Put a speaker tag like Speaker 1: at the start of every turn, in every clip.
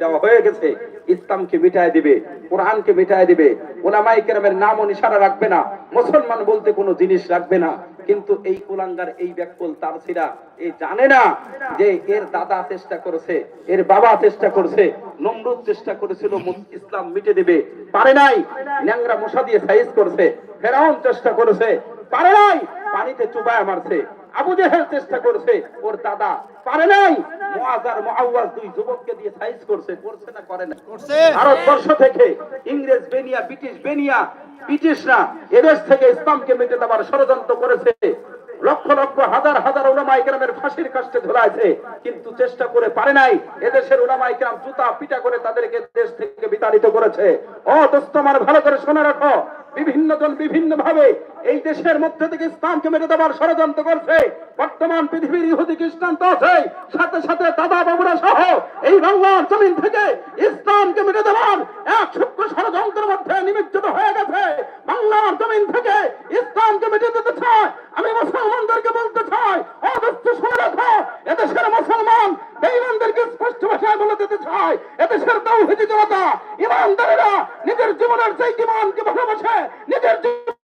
Speaker 1: দেওয়া হয়ে গেছে, ইসলামকে মিটায় দিবে, কোরআনকে মিটায় দিবে। ওলামাই কেরামের নাম ও নিশানা রাখবে না, মুসলমান বলতে কোনো জিনিস রাখবে না। কিন্তু এই কুলাঙ্গার, এই ব্যাকুল তার ছিরা এই জানে না যে এর দাদা চেষ্টা করেছে, এর বাবা চেষ্টা করেছে, নমরুদ চেষ্টা করেছিল ইসলাম মিটে দিবে। পারে নাই ন্যাংরা মশা দিয়ে সাইজ করছে, ফেরাউন চেষ্টা করেছে, পারে নাই, পানিতে চুবায় মারছে। আবু জেহেল চেষ্টা করছে, ওর দাদা, পারে নাই। মুআজ মুআওয়াজ দুই যুবককে দিয়ে সাইজ করছে করছে না করে না? ভারতবর্ষ থেকে ইংরেজ বেনিয়া ব্রিটিশ বেনিয়া ব্রিটিশরা এদেশ থেকে ইসলামকে মেটে দেওয়ার ষড়যন্ত্র করেছে। লক্ষ লক্ষ হাজার হাজার ওলামা ইকরামের ফাঁসির কাষ্টে ঝোলাইছে কিন্তু চেষ্টা করে পারে নাই। এদেশের ওলামা ইকরাম জুতা পিটা করে তাদেরকে দেশ থেকে বিতাড়িত করেছে। ও দোস্ত আমার ভালো করে শুনে রাখো বিভিন্ন জন বিভিন্ন ভাবে এই দেশের মধ্যে থেকে ইসলামকে মেরে দেওয়ার ষড়যন্ত্র করছে। বর্তমান পৃথিবীর ইহুদি খ্রিস্টান তো আছে সাথে সাথে দাদা বাবুরা সহ এই বাংলার জমিন থেকে ইসলামকে মেরে দেওয়ার এক সূক্ষ্ম ষড়যন্ত্রের মধ্যে নিমজ্জিত হয়ে গেছে। বাংলার জমিন থেকে ইসলামকে মেটে দিতে চায়। আমি মুসলমানদেরকে বলতে চাই অবশ্য শুনে রাখো, এদেশের মুসলমান বেঈমানদেরকে স্পষ্ট ভাষায় বলে দিতে চাই এদেশের তৌহিদি জনতা ইমানদারেরা নিজের জীবনের সেই জীবনকে ভালোবাসে, নিজের জীবন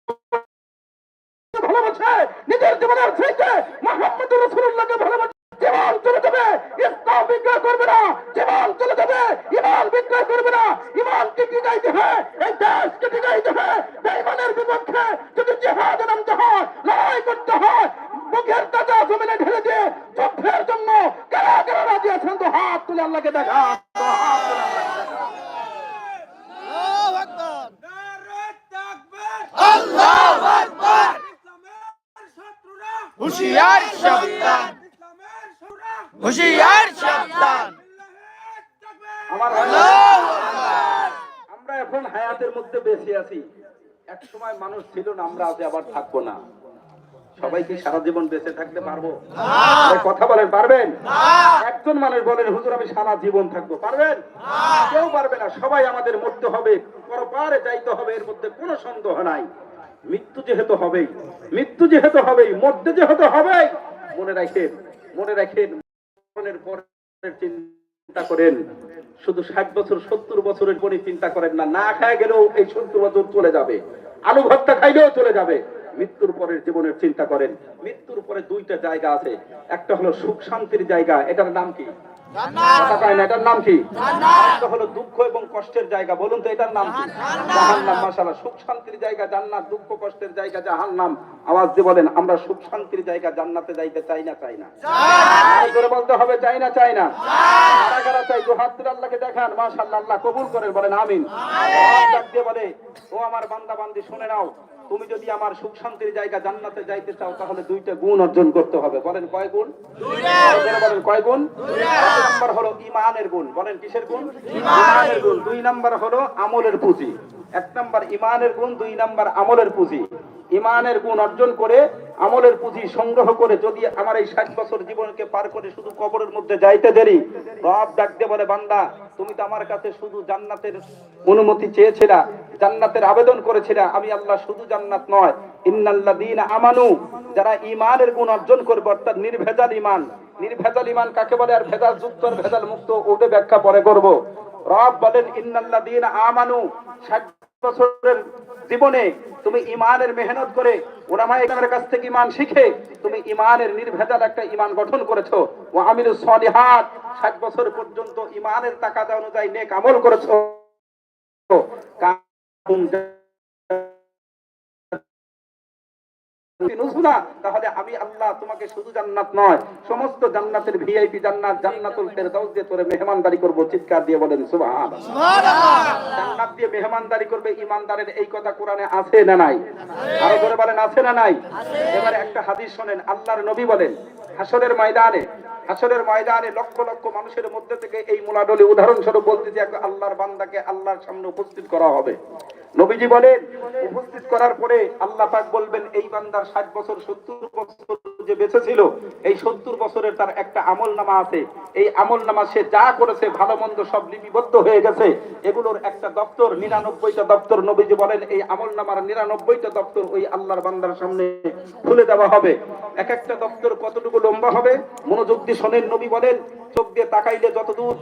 Speaker 1: ভালোবাসে নিজের জীবনের থেকে মোহাম্মদ রসুল্লাহকে ভালোবাসে জীবন চলে যাবে ইসলাম বিক্রয় করবে না জীবন চলে যাবে ইমান বিক্রয় করবে না ইমানকে টিকাইতে হয়? এই দেশকে টিকাইতে হয়? বেঈমানের বিপক্ষে যদি জিহাদ নামতে হয় লড়াই করতে হয় মুখের তাজা জমিনে ঢেলে দিয়ে যুদ্ধের জন্য কারা কারা রাজি আছেন? তো হাত তুলে আল্লাহকে দেখা তো হাত তুলে আল্লাহকে দেখা।
Speaker 2: হুশিয়ার সাবধান। হুশিয়ার সাবধান।
Speaker 1: আমরা এখন হায়াতের মধ্যে বেঁচে আছি। এক সময় মানুষ ছিল না আমরা আজ আবার থাকব না। সবাই কি সারা জীবন বেঁচে থাকতে পারব? কথা বলেন পারবেন? একজন মানুষ বলেন হুজুর আমি সারা জীবন থাকব। পারবেন? কেউ পারবে না। সবাই আমাদের মরতে হবে পরপারে যাইতে হবে এর মধ্যে কোনো সন্দেহ নাই। মৃত্যু যেহেতু হবেই, মৃত্যু যেহেতু হবেই, মধ্যে যেহেতু হবে মনে রাখেন মনে রাখেন মরণের পরের চিন্তা করেন। শুধু ষাট বছর, সত্তর বছরের পরে চিন্তা করেন না না খায় গেলেও এই সত্তর বছর চলে যাবে। আলু ভর্তা খাইলেও চলে যাবে। মৃত্যুর পরের জীবনের চিন্তা করেন। মৃত্যুর পরে দুইটা জায়গা আছে। একটা হলো সুখ শান্তির জায়গা এটার নাম কি? কথা কয় না, এটার নাম কি? হলো দুঃখ এবং কষ্টের জায়গা বলুন তো এটার নাম কি? জাহান্নাম মাশাআল্লাহ। সুখ শান্তির জায়গা জান্নাত দুঃখ কষ্টের জায়গা জাহান্নাম। আওয়াজ দিয়ে বলেন আমরা সুখ শান্তির জায়গা জান্নাতে যাইতে চাই না চাই না। করে বলতে হবে চাই না চাই না? কারা কারা চাই দু আল্লাহকে দেখান মাশাআল্লাহ আল্লাহ কবুল করেন বলেন আমিন। ডাক দিয়ে বলে ও আমার বান্দা বান্দি শুনে নাও তুমি যদি আমার সুখ শান্তির জায়গা জান্নাতে যাইতে চাও তাহলে দুইটা গুণ অর্জন করতে হবে। বলেন কয় গুণ? বলেন, কয় গুণ? এক নাম্বার হলো ইমানের গুণ। বলেন কিসের গুণ? ইমানের গুণ। দুই নাম্বার হলো আমলের পুঁজি। এক নাম্বার ইমানের গুণ দুই নাম্বার আমলের পুঁজি। ইমানের গুণ অর্জন করে আমলের পুঁজি সংগ্রহ করে যদি আমার এই ষাট বছর জীবনকে পার করে শুধু কবরের মধ্যে যাইতে দেরি, রব ডাকতে বলে, বান্দা, তুমি তো আমার কাছে শুধু জান্নাতের অনুমতি চেয়েছিলা, জান্নাতের আবেদন করেছিলা, আমি আল্লাহ শুধু জান্নাত নয়। ইন্নাল্লাযীনা আমানু, যারা ইমানের গুণ অর্জন করবে, অর্থাৎ নির্ভেজাল ইমান। নির্ভেজাল ইমান কাকে বলে? আর ভেজাল যুক্ত আর ভেজাল মুক্ত, ওটা ব্যাখ্যা পরে করব। রব বলেন, ইন্নাল্লাযীনা আমানু, ষাট বছরের জীবনে তুমি ইমানের মেহনত করে ইকরামের কাছ থেকে ইমান শিখে তুমি ইমানের নির্ভেজাল একটা ইমান গঠন করেছ। ও আমির সলিহাত, ষাট বছর পর্যন্ত ইমানের তাকাদা অনুযায়ী নেক আমল করেছ। তাহলে আমি আল্লাহ তোমাকে শুধু জান্নাত নয় সমস্ত জান্নাতের ভিআইপি জান্নাত জান্নাতুল ফেরদাউস দিয়ে তোরে মেহমানদারি করব চিৎকার দিয়ে বলেন সুবহানাল্লাহ। জান্নাত দিয়ে মেহমানদারি করবে ইমানদারের এই কথা কোরআনে আছে না নাই? আরও করে বলেন আছে না নাই? এবারে একটা হাদিস শোনেন আল্লাহর নবী বলেন হাসরের ময়দানে হাসরের ময়দানে লক্ষ লক্ষ মানুষের মধ্যে থেকে এই মুলাডলি উদাহরণস্বরূপ বলতে যে আল্লাহর বান্দাকে আল্লাহর সামনে উপস্থিত করা হবে। নবীজি বলেন, উপস্থিত করার পরে আল্লাহ পাক বলবেন, এই বান্দার ষাট বছর, সত্তর বছর যে বেঁচে ছিল, এই সত্তর বছরের তার একটা আমল নামা আছে। এই আমল নামা সে যা করেছে, ভালো মন্দ সব লিপিবদ্ধ হয়ে গেছে। এগুলোর একটা দপ্তর, নিরানব্বইটা দপ্তর। নবীজি বলেন, এই আমল নামার নিরানব্বইটা দপ্তর ওই আল্লাহর বান্দার সামনে খুলে দেওয়া হবে। এক একটা দপ্তর কতটুকু লম্বা হবে? মনোযোগ শোনেন নবী বলেন চোখ দিয়ে তাকাইলে যতদূর